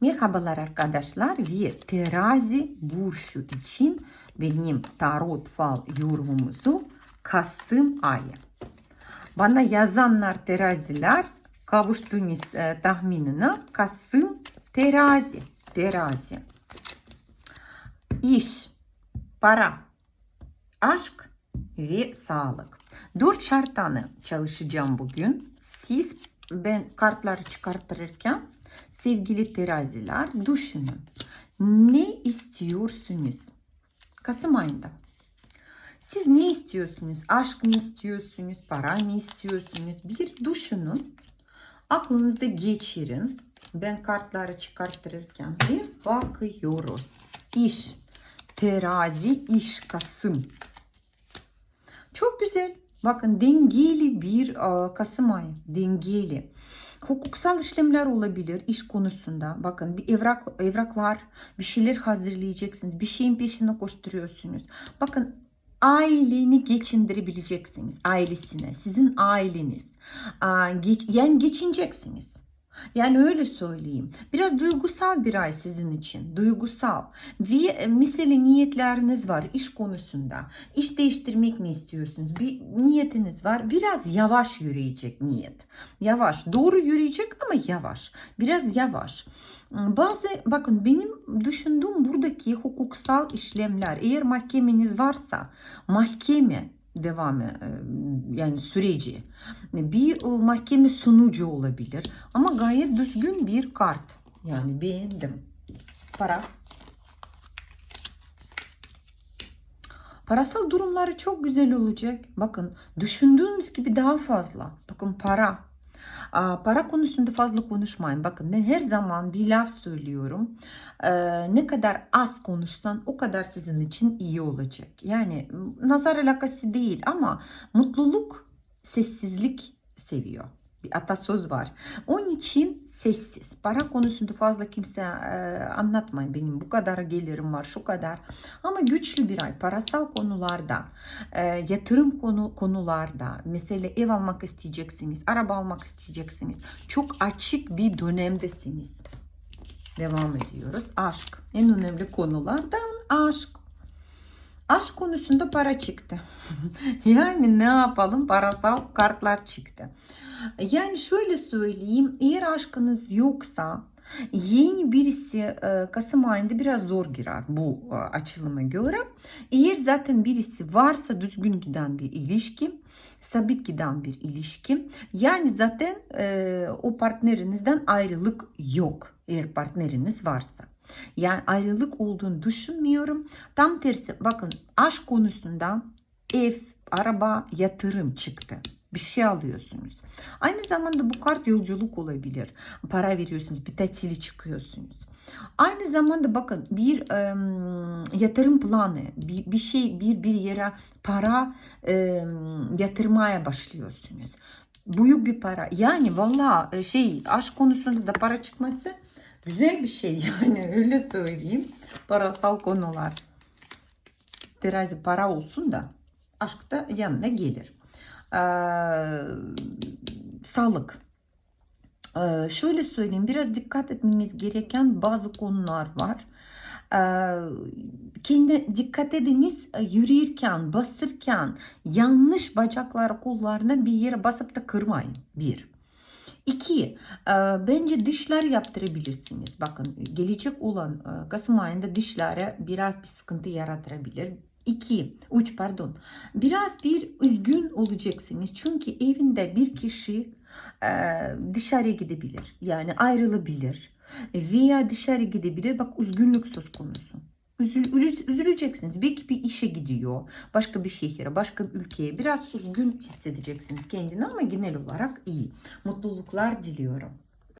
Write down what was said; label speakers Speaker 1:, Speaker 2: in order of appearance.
Speaker 1: Merhabalar arkadaşlar ve terazi burcu için benim tarot fal yorumumuzu Kasım ayı. Bana yazanlar teraziler kavuştuğunuz e, tahminine Kasım terazi. Terazi. İş, para, aşk ve sağlık. Dört şartını çalışacağım bugün. Siz ben kartları çıkartırken sevgili teraziler düşünün. Ne istiyorsunuz? Kasım ayında. Siz ne istiyorsunuz? Aşk mı istiyorsunuz? Para mı istiyorsunuz? Bir düşünün. Aklınızda geçirin. Ben kartları çıkartırken bir bakıyoruz. İş, terazi, iş, Kasım. Çok güzel. Bakın dengeli bir e, Kasım ayı. Dengeli. Hukuksal işlemler olabilir iş konusunda. Bakın bir evrak, evraklar, bir şeyler hazırlayacaksınız. Bir şeyin peşine koşturuyorsunuz. Bakın aileni geçindirebileceksiniz. Ailesine. Sizin aileniz. Yani geçineceksiniz. Yani öyle söyleyeyim. Biraz duygusal bir ay sizin için. Duygusal. Ve mesela niyetleriniz var iş konusunda. İş değiştirmek mi istiyorsunuz? Bir niyetiniz var. Biraz yavaş yürüyecek niyet. Yavaş. Doğru yürüyecek ama yavaş. Biraz yavaş. Bazı bakın benim düşündüğüm buradaki hukuksal işlemler eğer mahkemeniz varsa mahkeme devamı e, yani süreci. Bir e, mahkeme sunucu olabilir ama gayet düzgün bir kart. Yani beğendim. Para. Parasal durumları çok güzel olacak. Bakın düşündüğünüz gibi daha fazla. Bakın para para konusunda fazla konuşmayın. Bakın ben her zaman bir laf söylüyorum. Ee, ne kadar az konuşsan o kadar sizin için iyi olacak. Yani nazar alakası değil ama mutluluk sessizlik seviyor. Bir atasöz var. Onun için sessiz. Para konusunda fazla kimse e, anlatmayın. Benim bu kadar gelirim var, şu kadar. Ama güçlü bir ay. Parasal konularda, e, yatırım konu konularda, mesela ev almak isteyeceksiniz, araba almak isteyeceksiniz. Çok açık bir dönemdesiniz. Devam ediyoruz. Aşk. En önemli konulardan aşk. Aşk konusunda para çıktı. yani ne yapalım? Parasal kartlar çıktı. Yani şöyle söyleyeyim. Eğer aşkınız yoksa yeni birisi e, Kasım ayında biraz zor girer bu e, açılıma göre. Eğer zaten birisi varsa düzgün giden bir ilişki, sabit giden bir ilişki. Yani zaten e, o partnerinizden ayrılık yok eğer partneriniz varsa. Yani ayrılık olduğunu düşünmüyorum. Tam tersi bakın aşk konusunda ev, araba, yatırım çıktı. Bir şey alıyorsunuz. Aynı zamanda bu kart yolculuk olabilir. Para veriyorsunuz, bir tatili çıkıyorsunuz. Aynı zamanda bakın bir e, yatırım planı, bir, bir şey, bir bir yere para e, yatırmaya başlıyorsunuz. Büyük bir para. Yani valla şey aşk konusunda da para çıkması Güzel bir şey yani öyle söyleyeyim. Parasal konular. Terazi para olsun da aşk da yanına gelir. Ee, sağlık. Ee, şöyle söyleyeyim biraz dikkat etmeniz gereken bazı konular var. Ee, kendi dikkat ediniz yürürken, basırken yanlış bacaklar kollarına bir yere basıp da kırmayın. Bir. İki, e, bence dişler yaptırabilirsiniz. Bakın gelecek olan e, Kasım ayında dişlere biraz bir sıkıntı yaratabilir. İki, üç pardon. Biraz bir üzgün olacaksınız. Çünkü evinde bir kişi dışarıya gidebilir. Yani ayrılabilir. Veya dışarı gidebilir. Bak üzgünlük söz konusu. Üzül, üzüleceksiniz. Belki bir işe gidiyor. Başka bir şehire, başka bir ülkeye. Biraz üzgün hissedeceksiniz kendini ama genel olarak iyi. Mutluluklar diliyorum.